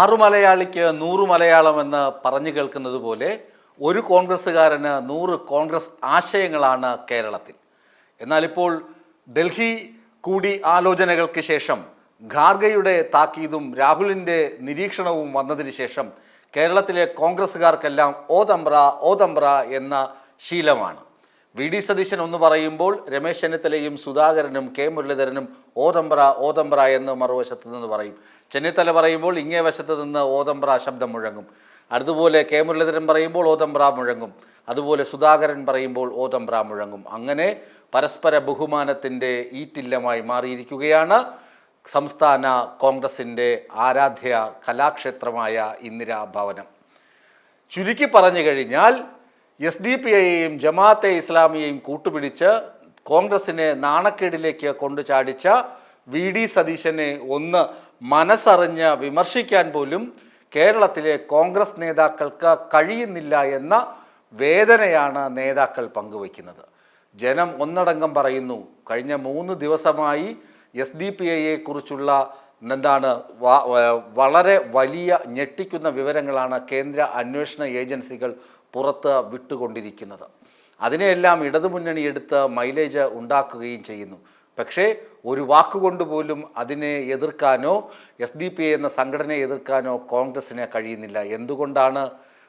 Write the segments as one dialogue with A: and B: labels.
A: ആറു മലയാളിക്ക് നൂറ് മലയാളം എന്ന് പറഞ്ഞു കേൾക്കുന്നത് പോലെ ഒരു കോൺഗ്രസ്സുകാരന് നൂറ് കോൺഗ്രസ് ആശയങ്ങളാണ് കേരളത്തിൽ. എന്നാൽ ഇപ്പോൾ ഡൽഹി കൂടി ആലോചനകൾക്ക് ശേഷം ഖാർഗയുടെ താക്കീതും രാഹുലിന്റെ നിരീക്ഷണവും വന്നതിന് ശേഷം കേരളത്തിലെ കോൺഗ്രസ്സുകാർക്കെല്ലാം ഓതമ്പ്ര ഓതമ്പ്ര എന്ന ശീലമാണ്. വി ഡി സതീശൻ ഒന്ന് പറയുമ്പോൾ രമേശ് ചെന്നിത്തലയും സുധാകരനും കെ മുരളീധരനും ഓതമ്പ്ര ഓതമ്പ്ര എന്ന് മറുവശത്ത് നിന്ന് പറയും. ചെന്നിത്തല പറയുമ്പോൾ ഇങ്ങേ വശത്ത് നിന്ന് ഓതമ്പ്ര ശബ്ദം മുഴങ്ങും. അതുപോലെ കെ മുരളീധരൻ പറയുമ്പോൾ ഓതമ്പ്ര മുഴങ്ങും. അതുപോലെ സുധാകരൻ പറയുമ്പോൾ ഓതമ്പ്ര മുഴങ്ങും. അങ്ങനെ പരസ്പര ബഹുമാനത്തിന്റെ ഈറ്റില്ലമായി മാറിയിരിക്കുകയാണ് സംസ്ഥാന കോൺഗ്രസിന്റെ ആരാധ്യ കലാക്ഷേത്രമായ ഇന്ദിരാ ഭവനം ചുരുക്കി പറഞ്ഞു കഴിഞ്ഞാൽ എസ് ഡി പി ഐയെയും ജമാഅത്തെ ഇസ്ലാമിയെയും കൂട്ടുപിടിച്ച് കോൺഗ്രസിനെ നാണക്കേടിലേക്ക് കൊണ്ടു ചാടിച്ച വി ഡി സതീശനെ ഒന്ന് മനസ്സറിഞ്ഞ് വിമർശിക്കാൻ പോലും കേരളത്തിലെ കോൺഗ്രസ് നേതാക്കൾക്ക് കഴിയുന്നില്ല എന്ന വേദനയാണ് നേതാക്കൾ പങ്കുവയ്ക്കുന്നത്. ജനം ഒന്നടങ്കം പറയുന്നു കഴിഞ്ഞ മൂന്ന് ദിവസമായി എസ് ഡി പി ഐയെ കുറിച്ചുള്ള എന്താണ് വളരെ വലിയ ഞെട്ടിക്കുന്ന വിവരങ്ങളാണ് കേന്ദ്ര അന്വേഷണ ഏജൻസികൾ പുറത്ത് വിട്ടുകൊണ്ടിരിക്കുന്നത്. അതിനെയെല്ലാം ഇടതുമുന്നണി എടുത്ത് മൈലേജ് ഉണ്ടാക്കുകയും ചെയ്യുന്നു. പക്ഷേ ഒരു വാക്കുകൊണ്ട് പോലും അതിനെ എതിർക്കാനോ എസ് ഡി പി എന്ന സംഘടനയെ എതിർക്കാനോ കോൺഗ്രസിന് കഴിയുന്നില്ല. എന്തുകൊണ്ടാണ്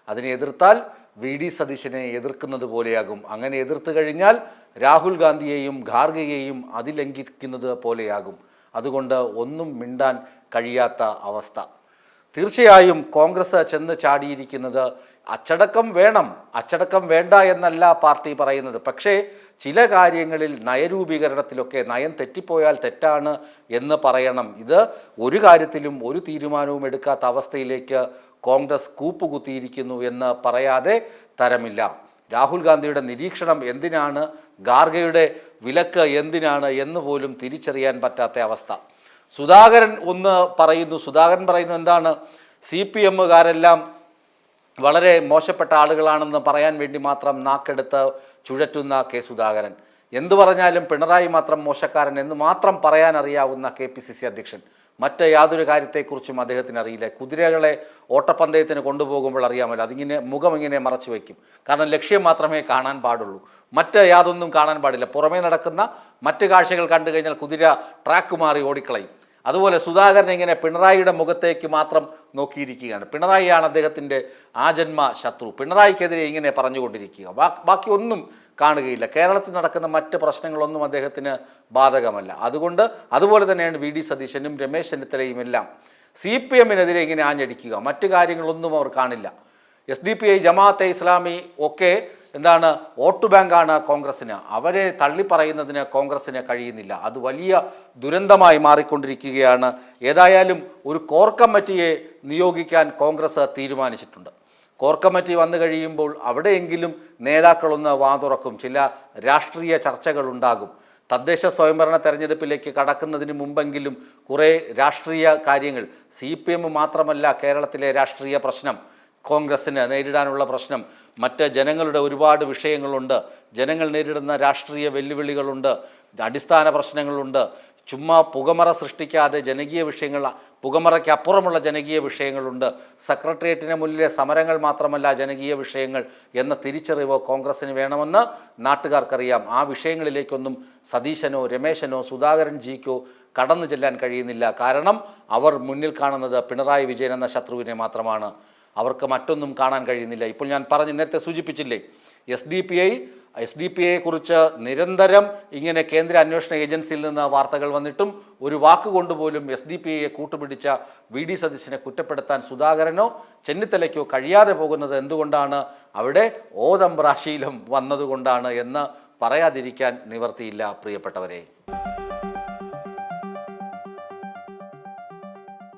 A: അതിനെ എതിർത്താൽ? വി ഡി സതീശനെ എതിർക്കുന്നത് പോലെയാകും. അങ്ങനെ എതിർത്ത് കഴിഞ്ഞാൽ രാഹുൽ ഗാന്ധിയെയും ഖാർഗെയെയും അതിലംഘിക്കുന്നത് പോലെയാകും. അതുകൊണ്ട് ഒന്നും മിണ്ടാൻ കഴിയാത്ത അവസ്ഥ. തീർച്ചയായും കോൺഗ്രസ് ചെന്ന് ചാടിയിരിക്കുന്നത് അച്ചടക്കം വേണം അച്ചടക്കം വേണ്ട എന്നല്ല പാർട്ടി പറയുന്നത്. പക്ഷേ ചില കാര്യങ്ങളിൽ നയരൂപീകരണത്തിലൊക്കെ നയം തെറ്റിപ്പോയാൽ തെറ്റാണ് എന്ന് പറയണം. ഇത് ഒരു കാര്യത്തിലും ഒരു തീരുമാനവും എടുക്കാത്ത അവസ്ഥയിലേക്ക് കോൺഗ്രസ് കൂപ്പുകുത്തിയിരിക്കുന്നു എന്ന് പറയാതെ തരമില്ല. രാഹുൽ ഗാന്ധിയുടെ നിരീക്ഷണം എന്തിനാണ്? ഗാർഗയുടെ വിലക്ക് എന്തിനാണ് എന്ന് പോലും തിരിച്ചറിയാൻ പറ്റാത്ത അവസ്ഥ. സുധാകരൻ ഒന്ന് പറയുന്നു. സുധാകരൻ പറയുന്നു എന്താണ്? സി പി എമ്മുകാരെല്ലാം വളരെ മോശപ്പെട്ട ആളുകളാണെന്ന് പറയാൻ വേണ്ടി മാത്രം നാക്കെടുത്ത് ചുഴറ്റുന്ന കെ സുധാകരൻ. എന്തു പറഞ്ഞാലും പിണറായി മാത്രം മോശക്കാരൻ എന്ന് മാത്രം പറയാൻ അറിയാവുന്ന കെ പി സി സി അധ്യക്ഷൻ. മറ്റ് യാതൊരു കാര്യത്തെക്കുറിച്ചും അദ്ദേഹത്തിന് അറിയില്ല. കുതിരകളെ ഓട്ടപ്പന്തയത്തിന് കൊണ്ടുപോകുമ്പോൾ അറിയാമല്ലോ. അതിങ്ങനെ മുഖം ഇങ്ങനെ മറച്ചു വയ്ക്കും. കാരണം ലക്ഷ്യം മാത്രമേ കാണാൻ പാടുള്ളൂ. മറ്റ് യാതൊന്നും കാണാൻ പാടില്ല. പുറമേ നടക്കുന്ന മറ്റ് കാഴ്ചകൾ കണ്ടു കഴിഞ്ഞാൽ കുതിര ട്രാക്ക് മാറി ഓടിക്കളയും. അതുപോലെ സുധാകരൻ ഇങ്ങനെ പിണറായിയുടെ മുഖത്തേക്ക് മാത്രം നോക്കിയിരിക്കുകയാണ്. പിണറായിയാണ് അദ്ദേഹത്തിന്റെ ആജന്മ ശത്രു. പിണറായിക്കെതിരെ ഇങ്ങനെ പറഞ്ഞുകൊണ്ടിരിക്കുക. ബാക്കി ഒന്നും കാണുകയില്ല. കേരളത്തിൽ നടക്കുന്ന മറ്റ് പ്രശ്നങ്ങളൊന്നും അദ്ദേഹത്തിന് ബാധകമല്ല. അതുകൊണ്ട് അതുപോലെ തന്നെയാണ് വി ഡി സതീശനും രമേശ് ചെന്നിത്തലയും എല്ലാം സി പി എമ്മിനെതിരെ ഇങ്ങനെ ആഞ്ഞടിക്കുക. മറ്റു കാര്യങ്ങളൊന്നും അവർ കാണില്ല. S D P I Jamaat Islami ഒക്കെ എന്താണ് വോട്ട് ബാങ്കാണ് കോൺഗ്രസ്സിന്. അവരെ തള്ളിപ്പറയുന്നതിന് കോൺഗ്രസ്സിന് കഴിയുന്നില്ല. അത് വലിയ ദുരന്തമായി മാറിക്കൊണ്ടിരിക്കുകയാണ്. ഏതായാലും ഒരു കോർ കമ്മിറ്റിയെ നിയോഗിക്കാൻ കോൺഗ്രസ് തീരുമാനിച്ചിട്ടുണ്ട്. കോർ കമ്മിറ്റി വന്നു കഴിയുമ്പോൾ അവിടെയെങ്കിലും നേതാക്കളൊന്ന് വാതുറക്കും. ചില രാഷ്ട്രീയ ചർച്ചകൾ ഉണ്ടാകും. തദ്ദേശ സ്വയംഭരണ തെരഞ്ഞെടുപ്പിലേക്ക് കടക്കുന്നതിന് മുമ്പെങ്കിലും കുറേ രാഷ്ട്രീയ കാര്യങ്ങൾ. സി മാത്രമല്ല കേരളത്തിലെ രാഷ്ട്രീയ പ്രശ്നം. കോൺഗ്രസ്സിന് നേരിടാനുള്ള പ്രശ്നം. മറ്റ് ജനങ്ങളുടെ ഒരുപാട് വിഷയങ്ങളുണ്ട്. ജനങ്ങൾ നേരിടുന്ന രാഷ്ട്രീയ വെല്ലുവിളികളുണ്ട്. അടിസ്ഥാന പ്രശ്നങ്ങളുണ്ട്. ചുമ്മാ പുകമറ സൃഷ്ടിക്കാതെ ജനകീയ വിഷയങ്ങൾ പുകമറയ്ക്ക് അപ്പുറമുള്ള ജനകീയ വിഷയങ്ങളുണ്ട്. സെക്രട്ടേറിയറ്റിന് മുന്നിലെ സമരങ്ങൾ മാത്രമല്ല ജനകീയ വിഷയങ്ങൾ എന്ന തിരിച്ചറിവ് കോൺഗ്രസ്സിന് വേണമെന്ന് നാട്ടുകാർക്കറിയാം. ആ വിഷയങ്ങളിലേക്കൊന്നും സതീശനോ രമേശനോ സുധാകരൻ ജിക്കോ കടന്നു ചെല്ലാൻ കഴിയുന്നില്ല. കാരണം അവർ മുന്നിൽ കാണുന്നത് പിണറായി വിജയൻ എന്ന ശത്രുവിനെ മാത്രമാണ്. അവർക്ക് മറ്റൊന്നും കാണാൻ കഴിയുന്നില്ല. ഇപ്പോൾ ഞാൻ പറഞ്ഞ് നേരത്തെ സൂചിപ്പിച്ചില്ലേ S D P I S D P ഐയെ കുറിച്ച് നിരന്തരം ഇങ്ങനെ കേന്ദ്ര അന്വേഷണ ഏജൻസിയിൽ നിന്ന് വാർത്തകൾ വന്നിട്ടും ഒരു വാക്കുകൊണ്ട് പോലും എസ് ഡി പി ഐയെ കൂട്ടുപിടിച്ച വി ഡി സതീശനെ കുറ്റപ്പെടുത്താൻ സുധാകരനോ ചെന്നിത്തലയ്ക്കോ കഴിയാതെ പോകുന്നത് എന്തുകൊണ്ടാണ്? അവിടെ ഓതമ്പ്രാശീലം വന്നതുകൊണ്ടാണ് എന്ന് പറയാതിരിക്കാൻ നിവർത്തിയില്ല പ്രിയപ്പെട്ടവരെ.